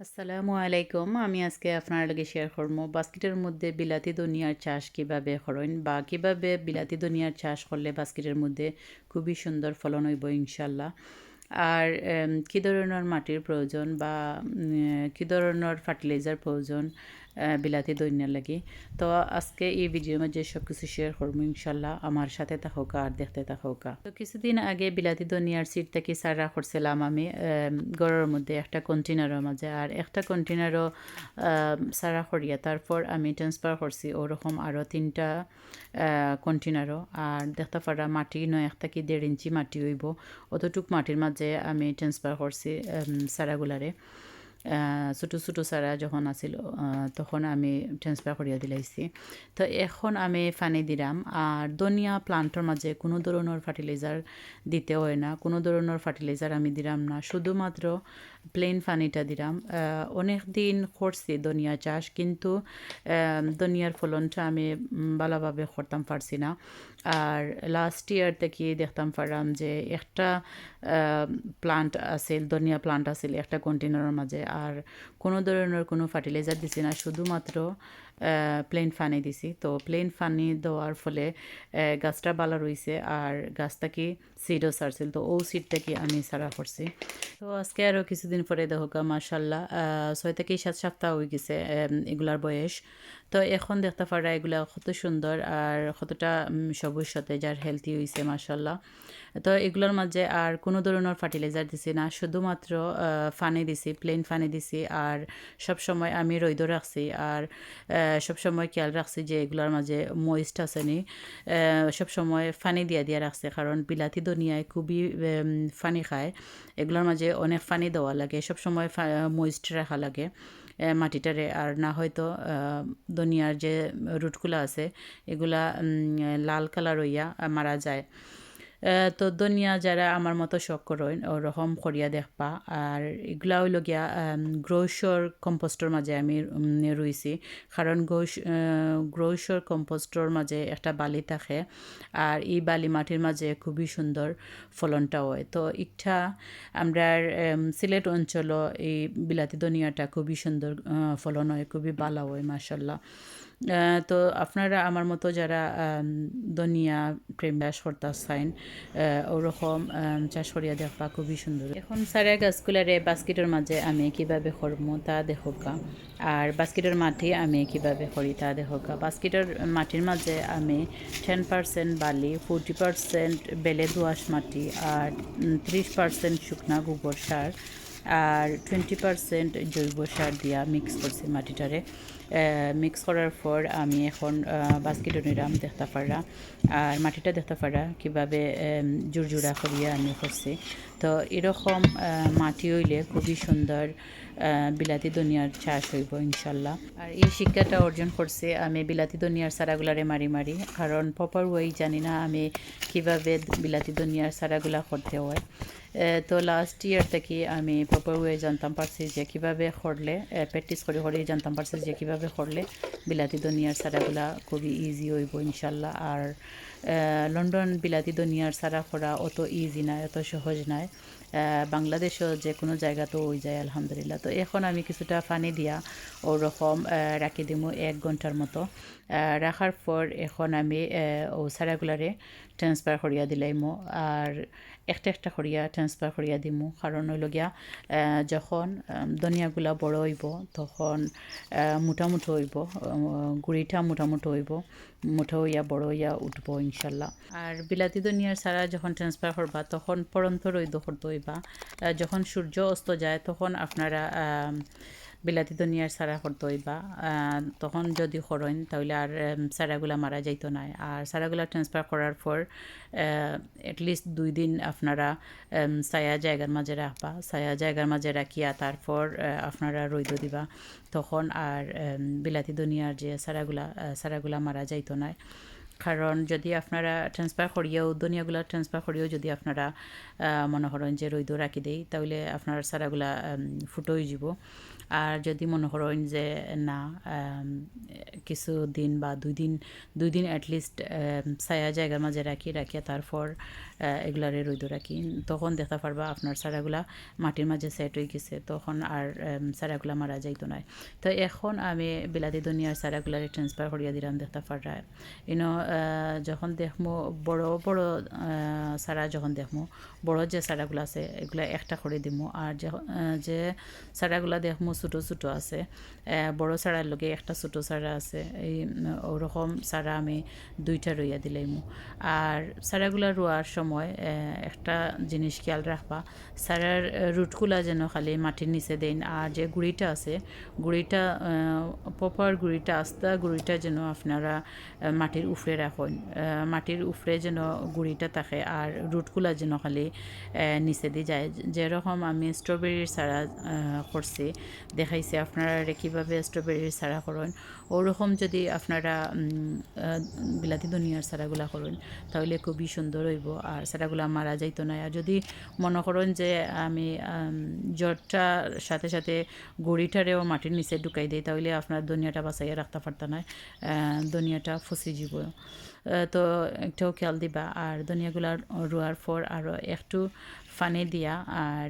আসসালামু আলাইকুম। আমি আজকে আপনার লগে শেয়ার করব বাস্কেটের মধ্যে বিলাতি দুনিয়ার চাষ কীভাবে করেন বা কীভাবে বিলাতি দুনিয়ার চাষ করলে বাস্কেটের মধ্যে খুবই সুন্দর ফলন হইব ইনশাল্লাহ। আর কী ধরনের মাটির প্রয়োজন বা কী ধরনের ফার্টিলাইজার প্রয়োজন? বিলাতি দৈন্যার লাগে। তো আজকে এই ভিডিওর মধ্যে সব কিছু শেয়ার করব, ইনশাল্লাহ আমার সাথে থাকুকা আর দেখতে থাকুকা। তো কিছুদিন আগে বিলাতি দনিয়ার সিট থেকে সারা করছিলাম আমি ঘরের মধ্যে একটা কন্টেনারের মাঝে। আর একটা কন্টেনারও সারা করিয়া তারপর আমি ট্রান্সফার করছি ওরকম আরও তিনটা কন্টেনারও আর দেখতে পারা মাটি নয় একটা কি দেড় ইঞ্চি মাটি হইব। অতটুক মাটির মাঝে আমি ট্রান্সফার করছি সারাগুলারে। ছোটো ছোটো চারা যখন আছিল তখন আমি ট্রান্সফার করিয়া দিলাইছি তো এখন আমি পানি দিলাম আর ধনিয়া প্লান্টের মাঝে কোনো ধরনের ফার্টিলাইজার দিতে হয় না কোনো ধরনের ফার্টিলাইজার আমি দিলাম না। শুধুমাত্র প্লেন পানিটা দিলাম অনেক দিন করছি ধনিয়া চাষ কিন্তু আহ, ধনিয়ার ফলনটা আমি ভালোভাবে করতাম পারছি না। আর লাস্ট ইয়ার থেকে দেখতাম পারলাম যে একটা প্লান্ট আছিল ধনিয়া প্লান্ট আছিল একটা কন্টেনারের মাঝে আর কোনো ধরনের কোনো ফার্টিলাইজার দিছি না, শুধুমাত্র প্লেন ফানি দিছি। তো প্লেন ফানি দেওয়ার ফলে গাছটা বালা রয়েছে আর গাছটা কি সিডও সারছিল। তো ও সিডটা কি আমি সারা করছি। তো আজকে আরও কিছুদিন পরে দেখোকা মার্শাল্লাহ ছয় থেকে সাত সপ্তাহ হয়ে গেছে এগুলার বয়স। তো এখন দেখতে পারা এগুলা কত সুন্দর আর কতটা সবুজ সতেজ আর হেলদি হয়েছে মার্শাল্লাহ তো এগুলোর মাঝে আর কোনো ধরনের ফার্টিলাইজার দিছি না, শুধুমাত্র ফানি দিছি প্লেন ফানি দিছি আর সব সময় আমি রৈদ রাখছি আর সব সময় খেয়াল রাখছি যে এগুলোর মাঝে ময়েস্ট আছে নি। সব সময় ফানি দিয়া দিয়া রাখছে কারণ বিলাতি দুনিয়ায় খুবই ফানি খায়। এগুলোর মাঝে অনেক ফানি দেওয়া লাগে সব সময় ময়েস্ট রাখা লাগে। মাটিটারে। আর না হয়তো দুনিয়ার যে রুটগুলো আছে এগুলা লাল কালার হইয়া মারা যায়। তো দুনিয়া যারা আমার মতো শখ করেন ওরকম করিয়া দেখবা। আর এগুলা হইল গিয়া গ্রোসর কম্পোস্টর মাঝে আমি রুইছি। কারণ গ্রৌসর কম্পোস্টর মাঝে একটা বালি থাকে, আর এই বালি মাটির মাঝে খুবই সুন্দর ফলনটা হয়। তো ইটা আমরা সিলেট অঞ্চল, এই বিলাতি দুনিয়াটা খুবই সুন্দর ফলন হয়, খুবই ভালো হয় মাসাল্লাহ তো আপনারা আমার মতো যারা ধনিয়া প্রেম ব্যাস করতে চাইন ওরকম চাষ করিয়া দেখবা খুবই সুন্দর। এখন সারা গাছগুলারে বাস্কেটের মাঝে আমি কীভাবে করব তা দেখোকা আর বাস্কেটের মাটি আমি কীভাবে করি তা দেখোকা বাস্কেটের মাটির মাঝে আমি টেন পার্সেন্ট বালি ফোরটি পার্সেন্ট বেলে দোয়াশ মাটি আর ত্রিশ পার্সেন্ট শুকনা গোবর সার আর টোয়েন্টি পার্সেন্ট জৈব সার দিয়া মিক্স করছি মাটিটারে। মিক্স করার পর আমি এখন বাস্কেটও নিলাম দেখতে পারা। আর মাটিটা দেখতে পারা কীভাবে জুরজুরা করিয়া আমি করছি। তো এরকম মাটি হইলে খুবই সুন্দর বিলাতি দুনিয়ার চাষ হইব ইনশাল্লাহ। আর এই শিক্ষাটা অর্জন করছে আমি বিলাতি দুনিয়ার সারাগুলারে মারি মারি। কারণ প্রপার ওয়েই জানি না আমি কীভাবে বিলাতি দুনিয়ার সারাগুলা করতে হয়। তো লাস্ট ইয়ার থেকে আমি প্রপার ওয়ে জানতাম পারছি যে কীভাবে করলে প্র্যাকটিস করে করে জানতাম পারছি যে কীভাবে করলে বিলাতি দুনিয়ার সারাগুলা খুবই ইজি হইব ইনশাল্লাহ। আর লন্ডন বিলাতি দুনিয়ার সারা করা অত ইজি নয় অত সহজ নয় বাংলাদেশও যে কোনো জায়গাতেও হয়ে যায়, আলহামদুলিল্লাহ। তো এখন আমি কিছুটা পানি দিয়া ওরকম রাখি দিমু এক ঘণ্টার মতো। রাখার পর এখন আমি ও সারাগুলারে ট্রান্সফার করিয়া দিলাইমো। আর একটা একটা করিয়া ট্রান্সফার করিয়া দিমু কারণ আহ, যখন ধনিয়াগুলা বড় হইব তখন মোটামুটো হইব গুড়িটা মোটামুটো হইব মুঠো হইয়া বড় হইয়া উঠবো ইনশাল্লাহ। আর বিলাতি দুনিয়ার সারা যখন ট্রান্সফার করবা তখন পরন্ত রইদ করতে হইবা যখন সূর্য অস্ত যায় তখন আপনারা বিলাতি দুনিয়ার সারা করতে বা তখন যদি করেন তাহলে আর সারাগুলা মারা যাইতো না আর সারাগুলা ট্রান্সফার করার পর অ্যাটলিস্ট দুই দিন আপনারা সায়া জায়গার মাঝে রাখবা সায়া জায়গার মাঝে রাখিয়া তারপর আপনারা রইদ দিবা তখন আর বিলাতি দুনিয়ার যে সারাগুলা সারাগুলা মারা যাইতো না কারণ যদি আপনারা ট্রান্সফার করিয়েও দুনিয়াগুলা ট্রান্সফার করিয়েও যদি আপনারা মনে করেন যে রৈদ রাখি দেই, তাহলে আপনার সারাগুলা ফুটোই যাব আর যদি মনে করেন যে না কিছু দিন বা দুই দিন দুই দিন অ্যাটলিস্ট ছায়া জায়গার মাঝে রাখি, রাখিয়া তারপর এগুলারে রৈদ রাখি। তখন দেখা পারবা আপনার সারাগুলা মাটির মাঝে সেট হয়ে গেছে, তখন আর সারাগুলা মারা যাইতো না তো এখন আমি বিলাতি দুনিয়ার সারাগুলারে ট্রান্সফার করিয়া দিলাম দেখতে পারা ইনো যখন দেখমো বড় বড় সারা যখন দেখমো, বড় যে সারাগুলো আছে, এগুলা একটা করে দিমু। আর যে সারাগুলা দেখমু ছোটো ছোটো আছে। বড় সারার লগে একটা ছোটো সারা আছে। এই ওরকম সারা আমি দুইটা রইয়া দিলাইমু আর সারাগুলা রোয়ার সময় একটা জিনিস খেয়াল রাখবা সারার রুটগুলা যেন খালি মাটির নিচে দেন আর যে গুড়িটা আছে গুড়িটা প্রপার গুড়িটা আস্তা গুড়িটা যেন আপনারা মাটির উফরে রাখুন মাটির উফরে যেন গুড়িটা থাকে আর রুটগুলা যেন খালি নিচে দিয়ে যায়। যেরকম আমি স্ট্রবেরির সারা করছি দেখাইছি আপনারা কীভাবে স্ট্রবেরির সারা করেন। ওরকম যদি আপনারা বিলাতি দুনিয়ার সারাগুলা করেন, তাহলে খুবই সুন্দর হইব। আর সারাগুলা মারা যাইতো না আর যদি মনে করেন যে আমি জ্বরটার সাথে সাথে গড়িটারেও মাটির নিচে ঢুকাই দিই, তাহলে আপনার দুনিয়াটা বাঁচাইয়া রাখতে পারত না দুনিয়াটা ফসি যাব তো একটাও খেয়াল দিবা। আর দুনিয়াগুলা রোয়ার পর আরও একটু ফানে দিয়া আর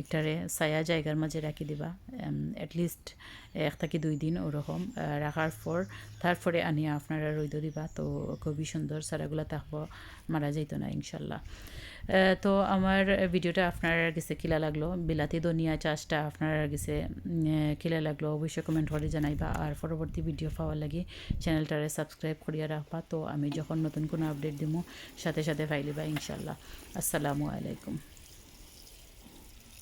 একটারে ছায়া জায়গার মাঝে রাখি দিবা। অ্যাটলিস্ট এক থেকে দুই দিন ওরকম রাখার পর তারপরে আনিয়া আপনারা রইদ দিবা তো খুবই সুন্দর সারাগুলা থাকব মারা যাইতো না ইনশাল্লাহ। তো আমার ভিডিওটা আপনার কাছে কিলা লাগল? বিলাতি ধনিয়া চাষটা আপনার উম, কিলা লাগল? অবশ্যই কমেন্ট করে জানাইবা। আর পরবর্তী ভিডিও পাওয়ার লাগে চ্যানেলটারে সাবস্ক্রাইব করিয়া রাখবা। তো আমি যখন নতুন কোনো আপডেট দিব সাথে সাথে ফাইলিবা ইনশাল্লাহ। আসসালামু আলাইকুম।